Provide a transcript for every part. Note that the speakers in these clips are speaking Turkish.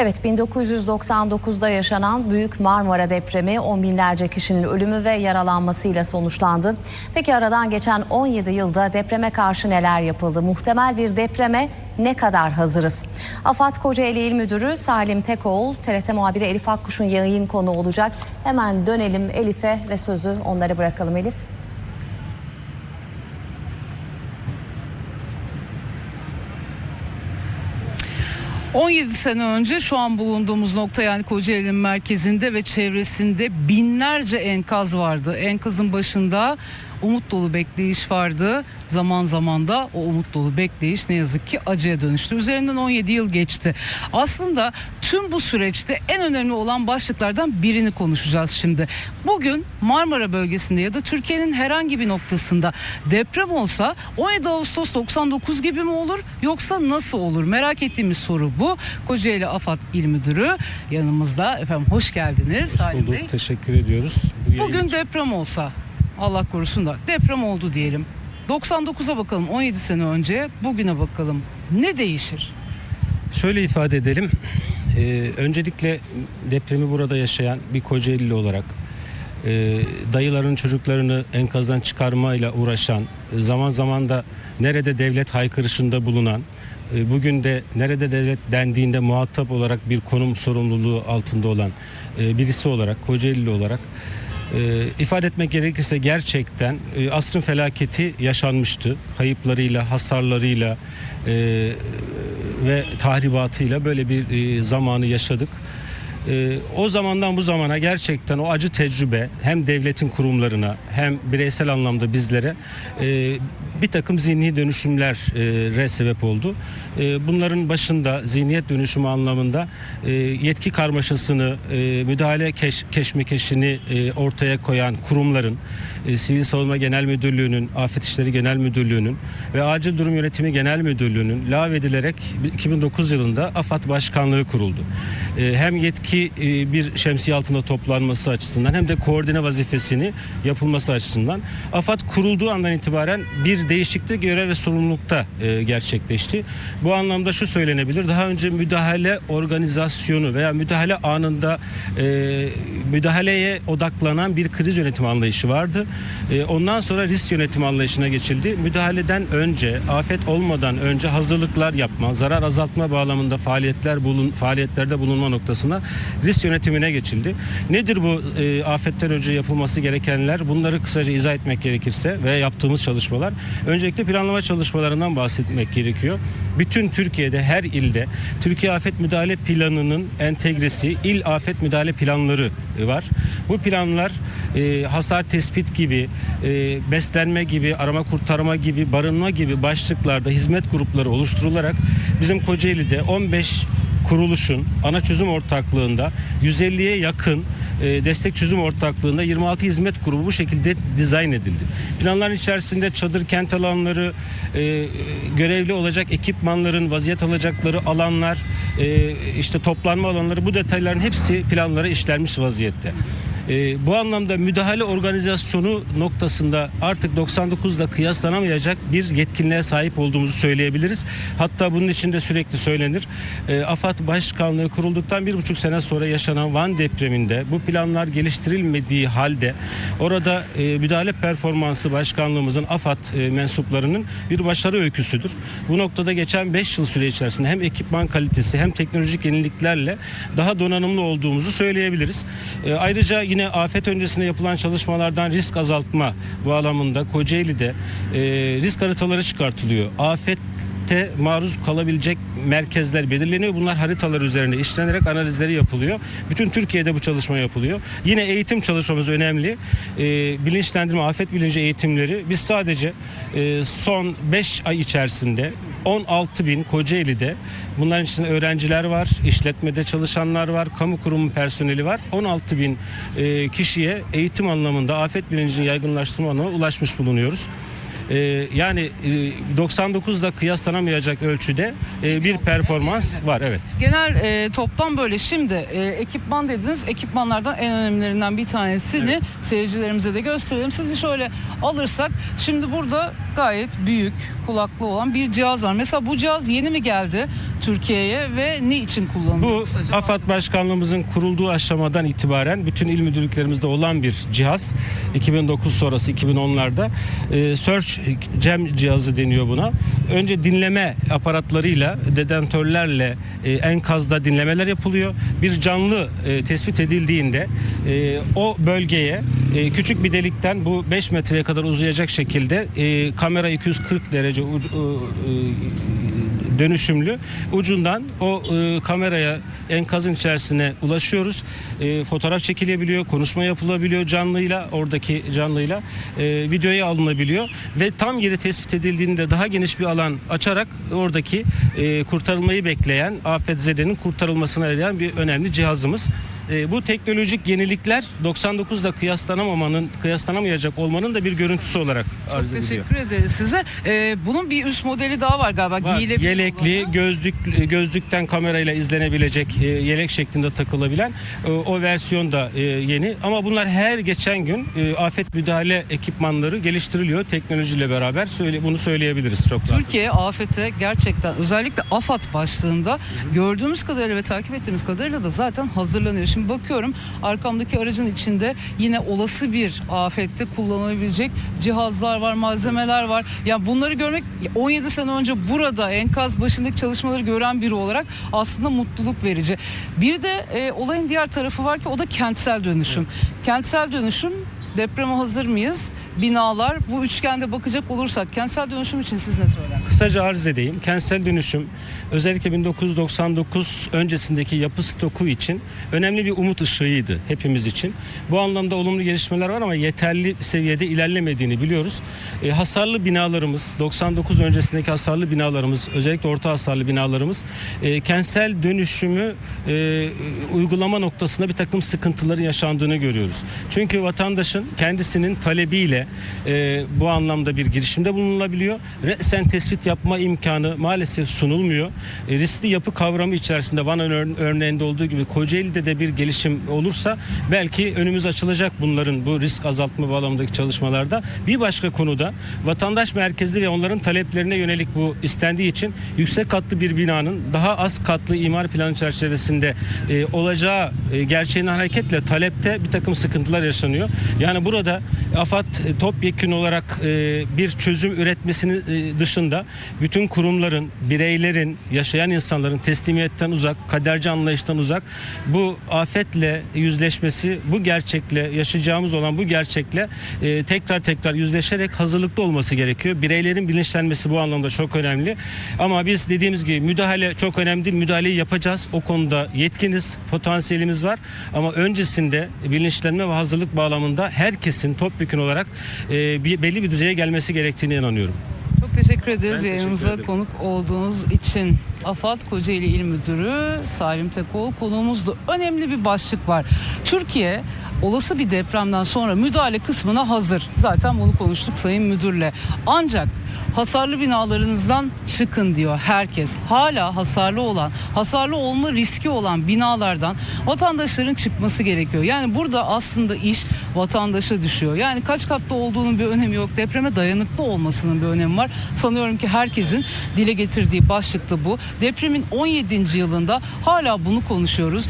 Evet 1999'da yaşanan Büyük Marmara depremi on binlerce kişinin ölümü ve yaralanmasıyla sonuçlandı. Peki aradan geçen 17 yılda depreme karşı neler yapıldı? Muhtemel bir depreme ne kadar hazırız? AFAD Kocaeli İl Müdürü Salim Tekoğlu, TRT muhabiri Elif Akkuş'un yayın konu olacak. Hemen dönelim Elif'e ve sözü onlara bırakalım Elif. 17 sene önce şu an bulunduğumuz nokta yani Kocaeli'nin merkezinde ve çevresinde binlerce enkaz vardı. Enkazın başında umut dolu bekleyiş vardı. Zaman zaman da o umut dolu bekleyiş ne yazık ki acıya dönüştü. Üzerinden 17 yıl geçti. Aslında tüm bu süreçte en önemli olan başlıklardan birini konuşacağız şimdi. Bugün Marmara bölgesinde ya da Türkiye'nin herhangi bir noktasında deprem olsa 17 Ağustos 99 gibi mi olur yoksa nasıl olur? Merak ettiğimiz soru bu. Kocaeli AFAD İl Müdürü yanımızda. Efendim hoş geldiniz. Hoş bulduk. Teşekkür ediyoruz. Bu yayın Bugün için. deprem olsa Allah korusun da deprem oldu diyelim. 99'a bakalım 17 sene önce bugüne bakalım. Ne değişir? şöyle ifade edelim. Ee, öncelikle depremi burada yaşayan bir Kocaelili olarak e, dayıların çocuklarını enkazdan çıkarmayla uğraşan, zaman zaman da nerede devlet haykırışında bulunan, e, bugün de nerede devlet dendiğinde muhatap olarak bir konum sorumluluğu altında olan e, birisi olarak, Kocaelili olarak e, ifade etmek gerekirse gerçekten e, asrın felaketi yaşanmıştı. Kayıplarıyla, hasarlarıyla e, ve tahribatıyla böyle bir e, zamanı yaşadık. E, o zamandan bu zamana gerçekten o acı tecrübe hem devletin kurumlarına hem bireysel anlamda bizlere e, bir takım zihni dönüşümlere sebep oldu. E, bunların başında zihniyet dönüşümü anlamında e, yetki karmaşasını, e, müdahale keş, keşmekeşini e, ortaya koyan kurumların, e, Sivil Savunma Genel Müdürlüğü'nün, Afet İşleri Genel Müdürlüğü'nün ve Acil Durum Yönetimi Genel Müdürlüğü'nün lağvedilerek 2009 yılında AFAD Başkanlığı kuruldu. E, hem yetki e, bir şemsiye altında toplanması açısından hem de koordine vazifesini yapılması açısından AFAD kurulduğu andan itibaren bir değişiklik görev ve sorumlulukta e, gerçekleşti. Bu anlamda şu söylenebilir. Daha önce müdahale organizasyonu veya müdahale anında e, müdahaleye odaklanan bir kriz yönetimi anlayışı vardı. Ondan sonra risk yönetimi anlayışına geçildi. Müdahaleden önce, afet olmadan önce hazırlıklar yapma, zarar azaltma bağlamında faaliyetler bulun faaliyetlerde bulunma noktasına risk yönetimine geçildi. Nedir bu e, afetten önce yapılması gerekenler? Bunları kısaca izah etmek gerekirse ve yaptığımız çalışmalar. Öncelikle planlama çalışmalarından bahsetmek gerekiyor. Bütün Türkiye'de her ilde Türkiye Afet Müdahale Planı'nın entegresi il afet müdahale planları var. Bu planlar e, hasar tespit gibi, e, beslenme gibi, arama kurtarma gibi, barınma gibi başlıklarda hizmet grupları oluşturularak bizim Kocaeli'de 15 kuruluşun ana çözüm ortaklığında 150'ye yakın e, destek çözüm ortaklığında 26 hizmet grubu bu şekilde dizayn edildi. Planların içerisinde çadır kent alanları, e, görevli olacak ekipmanların vaziyet alacakları alanlar, e, işte toplanma alanları bu detayların hepsi planlara işlenmiş vaziyette. E, bu anlamda müdahale organizasyonu noktasında artık 99'da kıyaslanamayacak bir yetkinliğe sahip olduğumuzu söyleyebiliriz. Hatta bunun için de sürekli söylenir. E, AFAD Başkanlığı kurulduktan bir buçuk sene sonra yaşanan Van depreminde bu planlar geliştirilmediği halde orada e, müdahale performansı başkanlığımızın AFAD e, mensuplarının bir başarı öyküsüdür. Bu noktada geçen 5 yıl süre içerisinde hem ekipman kalitesi hem teknolojik yeniliklerle daha donanımlı olduğumuzu söyleyebiliriz. E, ayrıca yine afet öncesinde yapılan çalışmalardan risk azaltma bağlamında Kocaeli'de e, risk haritaları çıkartılıyor. Afet te maruz kalabilecek merkezler belirleniyor. Bunlar haritalar üzerinde işlenerek analizleri yapılıyor. Bütün Türkiye'de bu çalışma yapılıyor. Yine eğitim çalışmamız önemli. Ee, bilinçlendirme, afet bilinci eğitimleri. Biz sadece e, son 5 ay içerisinde 16 bin Kocaeli'de bunların içinde öğrenciler var, işletmede çalışanlar var, kamu kurumu personeli var. 16 bin e, kişiye eğitim anlamında afet bilincini yaygınlaştırma anlamına ulaşmış bulunuyoruz. Ee, yani e, 99'da kıyaslanamayacak ölçüde e, bir performans var evet. Genel e, toplam böyle şimdi e, ekipman dediniz. Ekipmanlardan en önemlilerinden bir tanesini seyircilerimize de gösterelim. Sizi şöyle alırsak şimdi burada gayet büyük kulaklı olan bir cihaz var. Mesela bu cihaz yeni mi geldi Türkiye'ye ve ne için kullanılıyor? Bu Kısaca AFAD Başkanlığımızın kurulduğu aşamadan itibaren bütün il müdürlüklerimizde olan bir cihaz. 2009 sonrası 2010'larda e, Search Gem cihazı deniyor buna. Önce dinleme aparatlarıyla, dedentörlerle e, enkazda dinlemeler yapılıyor. Bir canlı e, tespit edildiğinde e, o bölgeye e, küçük bir delikten bu 5 metreye kadar uzayacak şekilde e, kamera 240 derece ucu- e, dönüşümlü ucundan o e, kameraya enkazın içerisine ulaşıyoruz. E, fotoğraf çekilebiliyor, konuşma yapılabiliyor canlıyla oradaki canlıyla e, videoya alınabiliyor ve tam yeri tespit edildiğinde daha geniş bir alan açarak oradaki e, kurtarılmayı bekleyen afetzedenin kurtarılmasına yarayan bir önemli cihazımız. E, bu teknolojik yenilikler 99'da kıyaslanamamanın kıyaslanamayacak olmanın da bir görüntüsü olarak arz ediliyor. Teşekkür ederiz size. Ee, bunun bir üst modeli daha var galiba. Var. Yelekli, olanı. gözlük gözlükten kamerayla izlenebilecek e, yelek şeklinde takılabilen e, o versiyon da e, yeni. Ama bunlar her geçen gün e, afet müdahale ekipmanları geliştiriliyor teknolojiyle beraber. Söyle bunu söyleyebiliriz çok rahat. Türkiye afete gerçekten özellikle AFAD başlığında gördüğümüz kadarıyla ve takip ettiğimiz kadarıyla da zaten hazırlanıyor. Şimdi bakıyorum arkamdaki aracın içinde yine olası bir afette kullanılabilecek cihazlar var, malzemeler var. Ya bunları görmek 17 sene önce burada enkaz başındaki çalışmaları gören biri olarak aslında mutluluk verici. Bir de e, olayın diğer tarafı var ki o da kentsel dönüşüm. Kentsel dönüşüm depreme hazır mıyız? Binalar bu üçgende bakacak olursak kentsel dönüşüm için siz ne söylersiniz? Kısaca arz edeyim. Kentsel dönüşüm özellikle 1999 öncesindeki yapı stoku için önemli bir umut ışığıydı hepimiz için. Bu anlamda olumlu gelişmeler var ama yeterli seviyede ilerlemediğini biliyoruz. E, hasarlı binalarımız, 99 öncesindeki hasarlı binalarımız, özellikle orta hasarlı binalarımız e, kentsel dönüşümü e, uygulama noktasında bir takım sıkıntıların yaşandığını görüyoruz. Çünkü vatandaşın kendisinin talebiyle e, bu anlamda bir girişimde bulunulabiliyor. Resen tespit yapma imkanı maalesef sunulmuyor. E, riskli yapı kavramı içerisinde Van ör- örneğinde olduğu gibi Kocaeli'de de bir gelişim olursa belki önümüz açılacak bunların bu risk azaltma bağlamındaki çalışmalarda. Bir başka konuda vatandaş merkezli ve onların taleplerine yönelik bu istendiği için yüksek katlı bir binanın daha az katlı imar planı çerçevesinde e, olacağı e, gerçeğinden hareketle talepte bir takım sıkıntılar yaşanıyor. Yani burada AFAD e, topyekün olarak e, bir çözüm üretmesini e, dışında bütün kurumların, bireylerin, yaşayan insanların teslimiyetten uzak, kaderci anlayıştan uzak bu afetle yüzleşmesi, bu gerçekle yaşayacağımız olan bu gerçekle tekrar tekrar yüzleşerek hazırlıklı olması gerekiyor. Bireylerin bilinçlenmesi bu anlamda çok önemli. Ama biz dediğimiz gibi müdahale çok önemli değil. Müdahaleyi yapacağız. O konuda yetkiniz, potansiyelimiz var. Ama öncesinde bilinçlenme ve hazırlık bağlamında herkesin topyekun olarak e, bir, belli bir düzeye gelmesi gerektiğine inanıyorum. Çok teşekkür ederiz Ben teşekkür yayınımıza ederim. konuk olduğunuz için. AFAD Kocaeli İl Müdürü Salim Tekoğlu konuğumuzda önemli bir başlık var. Türkiye olası bir depremden sonra müdahale kısmına hazır. Zaten bunu konuştuk Sayın Müdürle. Ancak hasarlı binalarınızdan çıkın diyor herkes. Hala hasarlı olan, hasarlı olma riski olan binalardan vatandaşların çıkması gerekiyor. Yani burada aslında iş vatandaşa düşüyor. Yani kaç katlı olduğunun bir önemi yok. Depreme dayanıklı olmasının bir önemi var. Sanıyorum ki herkesin dile getirdiği başlık da bu. Depremin 17. yılında hala bunu konuşuyoruz.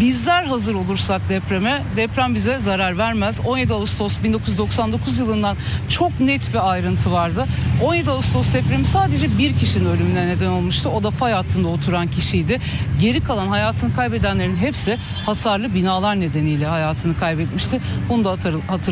Bizler hazır olursak depreme, deprem bize zarar vermez. 17 Ağustos 1999 yılından çok net bir ayrıntı vardı. 17 Ağustos depremi sadece bir kişinin ölümüne neden olmuştu. O da fay hattında oturan kişiydi. Geri kalan hayatını kaybedenlerin hepsi hasarlı binalar nedeniyle hayatını kaybetmişti. Bunu da hatır- hatırlatalım.